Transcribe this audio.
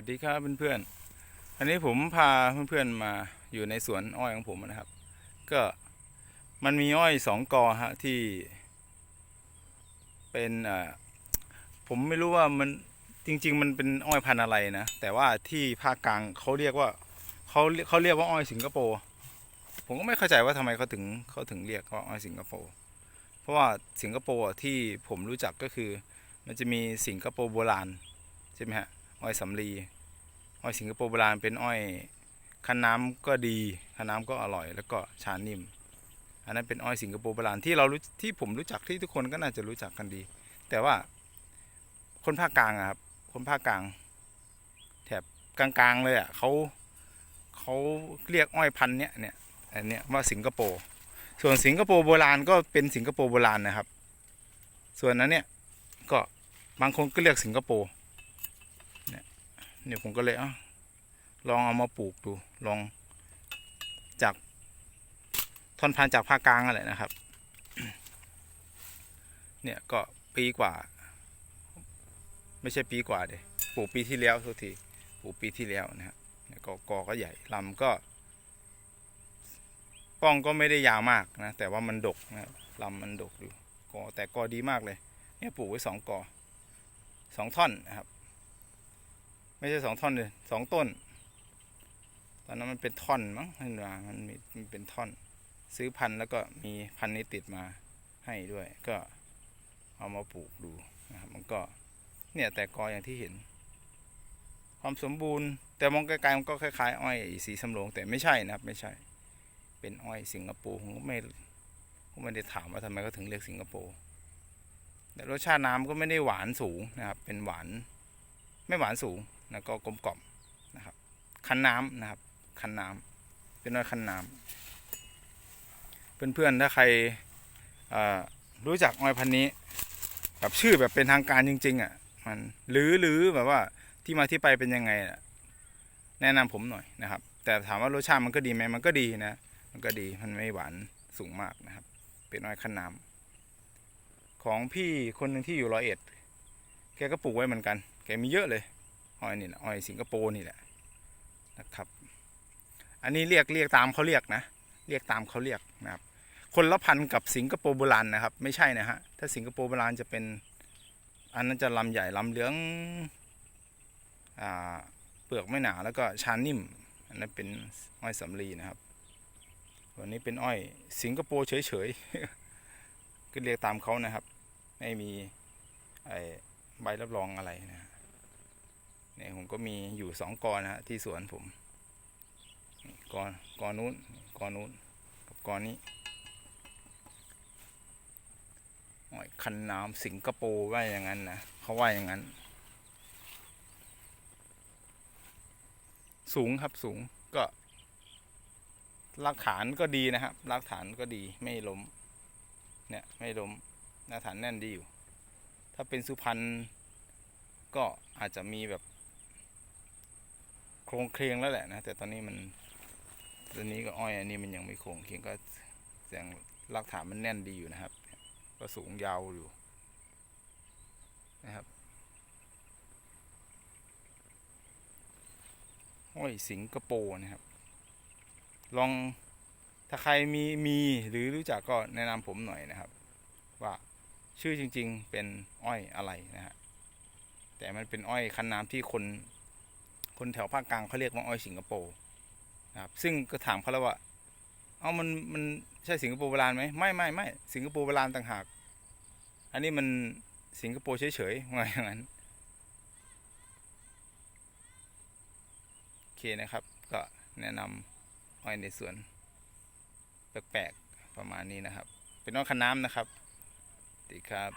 วัสดีครับเพื่อนๆอันนี้ผมพาเพื่อนๆมาอยู่ในสวนอ้อยของผมนะครับ ก็มันมีอ้อยสองกอฮะที่ เป็นอ่าผมไม่รู้ว่ามันจริง ๆ มันเป็นอ้อยพันธุ์อะไรนะ แต่ว่าที่ภาคกลางเขาเรียกว่าเขาเขาเรียกว่าอ้อยสิงคโปร์ผมก็ไม่เข้าใจว่าทำไมเขาถึงเขาถึงเรียกว่าอ้อยสิงคโปร์เพราะว่าสิงคโปร์ที่ผมรู้จักก็คือ มันจะมีสิงคโปร์โบราณใช่ไหมฮะ อ้อยสำลีอ้อยสิงคโปร์โบราณเป็นอ้อยคั้นน้ำก็ดีคั้นน้ำก็อร่อย แล้วก็ชานิ่ม อันนั้นเป็นอ้อยสิงคโปร์โบราณที่เรารู้ที่ผมรู้จักที่ทุกคนก็น่าจะรู้จักกันดี แต่ว่าคนภาคกลางอะครับคนภาคกลาง แถบกลางๆเลยอะเขาเขาเรียกอ้อยพันเนี้ยเนี่ยอันเนี้ยว่าสิงคโปร์ส่วนสิงคโปร์โบราณก็เป็นสิงคโปร์โบราณนะครับ ส่วนนั้นเนี่ยก็บางคนก็เรียกสิงคโปร์ เนี่ยผมก็เลยเอาลองเอามาปลูกดู ลองจากท่อนพันธุ์จากภาคกลางอะไรนะครับ เนี่ยก็ปีกว่า ไม่ใช่ปีกว่าเดยปลูกปีที่แล้วทุกทีปลูกปีที่แล้วนะครับก็กอก็ใหญ่ลำก็ป้องก็ไม่ได้ยาวมากนะ แต่ว่ามันดกนะลำมันดกอยู่กอแต่กอดีมากเลย เนี่ยปลูกไว้สองกอสองท่อนนะครับ ไม่ใช่สองท่อนเลยสองต้น ตอนนั้นมันเป็นท่อนมั้งเห็นว่ามันมีมันเป็นท่อน ซื้อพันธุ์แล้วก็มีพันธุ์นี้ติดมาให้ด้วย ก็เอามาปลูกดูนะครับมันก็เนี่ยแต่กออย่างที่เห็น ความสมบูรณ์ แต่มองไกลๆมันก็คล้ายๆ อ้อยสีสำโรงแต่ไม่ใช่นะครับ ไม่ใช่ เป็นอ้อยสิงคโปร์ผมก็ไม่ผมไม่ได้ถามว่าทำไมเขาถึงเรียกสิงคโปร์แต่รสชาติน้ำก็ไม่ได้หวานสูงนะครับ เป็นหวาน ไม่หวานสูง แล้วก็กลมกล่อมนะครับ คั้นน้ำนะครับ คั้นน้ำเป็นน้อยคั้นน้ำเพื่อนๆถ้าใครรู้จักอ้อยพันนี้แบบชื่อแบบเป็นทางการจริง ๆ อะ มันหรือหรือแบบว่าที่มาที่ไปเป็นยังไงอะแนะนำผมหน่อยนะครับ แต่ถามว่ารสชาติมันก็ดีไหมมันก็ดีนะ มันก็ดีมันไม่หวานสูงมากนะครับ เป็นอ้อยคั้นน้ำของพี่คนหนึ่งที่อยู่ร้อยเอ็ด แกก็ปลูกไว้เหมือนกัน แกมีเยอะเลย อ้อยนี่แหละอ้อยสิงคโปร์นี่แหละนะครับ อันนี้เรียกเรียกตามเขาเรียกนะ เรียกตามเขาเรียกนะครับ คนละพันกับสิงคโปร์โบราณนะครับ ไม่ใช่นะฮะ ถ้าสิงคโปร์โบราณจะเป็น อันนั้นจะลำใหญ่ลำเหลืองอ่าเปลือกไม่หนาแล้วก็ชานิ่ม อันนั้นเป็นอ้อยสำลีนะครับส่วนนี้เป็นอ้อยสิงคโปร์เฉยๆก็เรียกตามเขานะครับ ไม่มีใบรับรองอะไรนะ เนี่ยผมก็มีอยู่สองกอนะฮะที่สวนผมกอกอนู้นกอนู้นกับกอนี้โอ้ยคันน้ำสิงคโปร์ว่าอย่างนั้นนะเขาว่าอย่างนั้น สูงครับสูงก็รากฐานก็ดีนะครับรากฐานก็ดีไม่ล้มเนี่ยไม่ล้มรากฐานแน่นดีอยู่ ถ้าเป็นสุพรรณก็อาจจะมีแบบ โครงเคลงแล้วแหละนะแต่ตอนนี้มันตอนนี้ก็อ้อยอันนี้มันยังไม่โครงเคลงก็แสงรากฐานมันแน่นดีอยู่นะครับ ก็สูงยาวอยู่นะครับอ้อยสิงคโปร์นะครับ ลองถ้าใครมีมีหรือรู้จักก็แนะนำผมหน่อยนะครับ ว่าชื่อจริง ๆ เป็นอ้อยอะไรนะฮะแต่มันเป็นอ้อยคันน้ำที่คน คนแถวภาคกลางเขาเรียกว่าอ้อยสิงคโปร์นะครับซึ่งก็ถามเขาแล้วว่าเอามันมันใช่สิงคโปร์โบราณไหมไม่ไม่ไม่สิงคโปร์โบราณต่างหาก อันนี้มันสิงคโปร์เฉยๆว่าอย่างนั้นโอเคนะครับ ก็แนะนำอ้อยในสวนแปลกๆประมาณนี้นะครับ เป็นอ้อยคันน้ำนะครับดีครับ